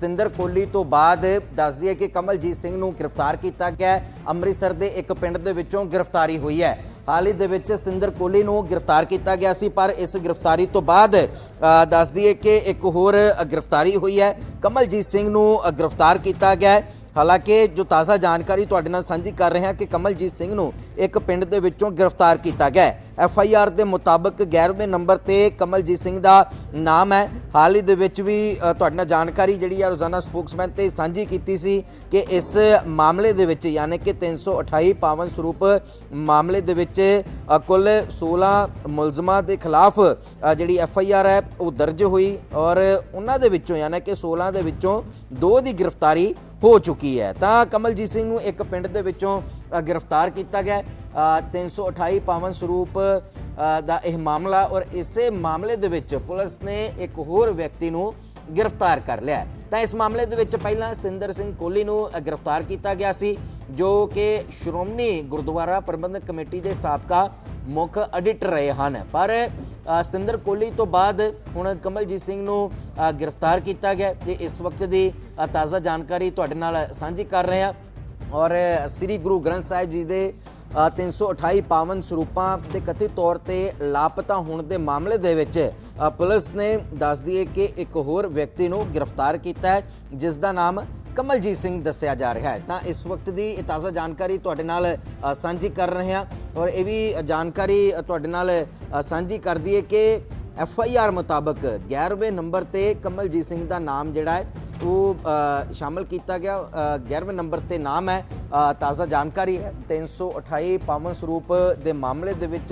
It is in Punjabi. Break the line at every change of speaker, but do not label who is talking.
ਸਤਿੰਦਰ ਕੋਹਲੀ ਤੋਂ ਬਾਅਦ ਦੱਸ ਦਈਏ ਕਿ ਕਮਲਜੀਤ ਸਿੰਘ ਨੂੰ ਗ੍ਰਿਫਤਾਰ ਕੀਤਾ ਗਿਆ ਹੈ। ਅੰਮ੍ਰਿਤਸਰ ਦੇ ਇੱਕ ਪਿੰਡ ਦੇ ਵਿੱਚੋਂ ਗ੍ਰਿਫਤਾਰੀ ਹੋਈ ਹੈ। ਹਾਲ ਹੀ ਦੇ ਵਿੱਚ ਸਤਿੰਦਰ ਕੋਹਲੀ ਨੂੰ ਗ੍ਰਿਫਤਾਰ ਕੀਤਾ ਗਿਆ ਸੀ ਪਰ ਇਸ ਗ੍ਰਿਫਤਾਰੀ ਤੋਂ ਬਾਅਦ ਅ, ਦੱਸ ਕਿ ਇੱਕ ਹੋਰ ਗ੍ਰਿਫਤਾਰੀ ਹੋਈ ਹੈ। ਕਮਲਜੀਤ ਸਿੰਘ ਨੂੰ ਗ੍ਰਿਫਤਾਰ ਕੀਤਾ ਗਿਆ ਹੈ। ਹਾਲਾਂਕਿ ਜੋ ਤਾਜ਼ਾ ਜਾਣਕਾਰੀ ਤੁਹਾਡੇ ਨਾਲ ਸਾਂਝੀ ਕਰ ਰਹੇ ਹਾਂ ਕਿ ਕਮਲਜੀਤ ਸਿੰਘ ਨੂੰ ਇੱਕ ਪਿੰਡ ਦੇ ਵਿੱਚੋਂ ਗ੍ਰਿਫਤਾਰ ਕੀਤਾ ਗਿਆ ਹੈ। ਐਫ ਆਈ ਆਰ ਦੇ ਮੁਤਾਬਕ 11ਵੇਂ ਨੰਬਰ ਤੇ ਕਮਲਜੀਤ ਸਿੰਘ ਦਾ ਨਾਮ ਹੈ। ਹਾਲ ਹੀ ਦੇ ਵਿੱਚ ਵੀ ਤੁਹਾਡੇ ਨਾਲ ਜਾਣਕਾਰੀ ਜਿਹੜੀ ਆ ਰੋਜ਼ਾਨਾ ਸਪੋਕਸਮੈਨ ਤੇ ਸਾਂਝੀ ਕੀਤੀ ਸੀ ਕਿ ਇਸ ਮਾਮਲੇ ਦੇ ਵਿੱਚ ਯਾਨੀ ਕਿ 328 ਪਾਵਨ ਸਰੂਪ ਮਾਮਲੇ ਦੇ ਵਿੱਚ ਕੁੱਲ 16 ਮੁਲਜ਼ਮਾਂ ਦੇ ਖਿਲਾਫ ਜਿਹੜੀ ਐਫ ਆਈ ਆਰ ਹੈ ਉਹ ਦਰਜ ਹੋਈ ਔਰ ਉਹਨਾਂ ਦੇ ਵਿੱਚੋਂ ਯਾਨੀ ਕਿ 16 ਦੇ ਵਿੱਚੋਂ ਦੋ ਦੀ ਗ੍ਰਿਫਤਾਰੀ ਹੋ ਚੁੱਕੀ ਹੈ। ਤਾਂ ਕਮਲਜੀਤ ਸਿੰਘ ਨੂੰ ਇੱਕ ਪਿੰਡ ਦੇ ਵਿੱਚੋਂ ਗ੍ਰਿਫਤਾਰ ਕੀਤਾ ਗਿਆ ਹੈ। ਅ, 328 ਪਾਵਨ ਸਰੂਪ ਦਾ ਇਹ ਮਾਮਲਾ ਔਰ ਇਸੇ ਮਾਮਲੇ ਦੇ ਵਿੱਚ ਪੁਲਿਸ ਨੇ ਇੱਕ ਹੋਰ ਵਿਅਕਤੀ ਨੂੰ ਗ੍ਰਿਫਤਾਰ ਕਰ ਲਿਆ ਤਾਂ ਇਸ ਮਾਮਲੇ ਦੇ ਵਿੱਚ ਪਹਿਲਾਂ ਸਤਿੰਦਰ ਸਿੰਘ ਕੋਹਲੀ ਨੂੰ ਗ੍ਰਿਫਤਾਰ ਕੀਤਾ ਗਿਆ ਸੀ ਜੋ ਕਿ ਸ਼੍ਰੋਮਣੀ ਗੁਰਦੁਆਰਾ ਪ੍ਰਬੰਧਕ ਕਮੇਟੀ ਦੇ ਸਾਬਕਾ ਮੁੱਖ ਐਡੀਟਰ ਰਹੇ ਹਨ। ਪਰ ਸਤਿੰਦਰ ਕੋਹਲੀ ਤੋਂ ਬਾਅਦ ਹੁਣ ਕਮਲਜੀਤ ਸਿੰਘ ਨੂੰ ਗ੍ਰਿਫਤਾਰ ਕੀਤਾ ਗਿਆ ਤੇ ਇਸ ਵਕਤ ਦੀ ਤਾਜ਼ਾ ਜਾਣਕਾਰੀ ਤੁਹਾਡੇ ਨਾਲ ਸਾਂਝੀ ਕਰ ਰਹੇ ਹਾਂ। ਔਰ ਸ੍ਰੀ ਗੁਰੂ ਗ੍ਰੰਥ ਸਾਹਿਬ ਜੀ ਦੇ ਅ, 328 ਪਾਵਨ ਸਰੂਪਾਂ ਦੇ ਕਥਿਤ ਤੌਰ ਤੇ ਲਾਪਤਾ ਹੋਣ ਦੇ ਮਾਮਲੇ ਦੇ ਵਿੱਚ ਪੁਲਿਸ ਨੇ ਦੱਸ ਦਈਏ ਕਿ ਇੱਕ ਹੋਰ ਵਿਅਕਤੀ ਨੂੰ ਗ੍ਰਿਫਤਾਰ ਕੀਤਾ ਹੈ ਜਿਸ ਦਾ ਨਾਮ ਕਮਲਜੀਤ ਸਿੰਘ ਦੱਸਿਆ ਜਾ ਰਿਹਾ ਹੈ। ਤਾਂ ਇਸ ਵਕਤ ਦੀ ਇਹ ਤਾਜ਼ਾ ਜਾਣਕਾਰੀ ਤੁਹਾਡੇ ਨਾਲ ਸਾਂਝੀ ਕਰ ਰਹੇ ਹਾਂ ਔਰ ਇਹ ਵੀ ਜਾਣਕਾਰੀ ਤੁਹਾਡੇ ਨਾਲ ਸਾਂਝੀ ਕਰ ਦਈਏ ਕਿ ਐਫ ਆਈ ਆਰ ਮੁਤਾਬਕ 11ਵੇਂ ਨੰਬਰ ਤੇ ਕਮਲਜੀਤ ਸਿੰਘ ਦਾ ਨਾਮ ਜਿਹੜਾ ਹੈ ਉਹ ਅ, ਸ਼ਾਮਲ ਕੀਤਾ ਗਿਆ। 11ਵੇਂ ਨੰਬਰ ਤੇ ਨਾਮ ਹੈ ਤਾਜ਼ਾ ਜਾਣਕਾਰੀ ਹੈ। 328 ਪਾਵਨ ਸਰੂਪ ਦੇ ਮਾਮਲੇ ਦੇ ਵਿੱਚ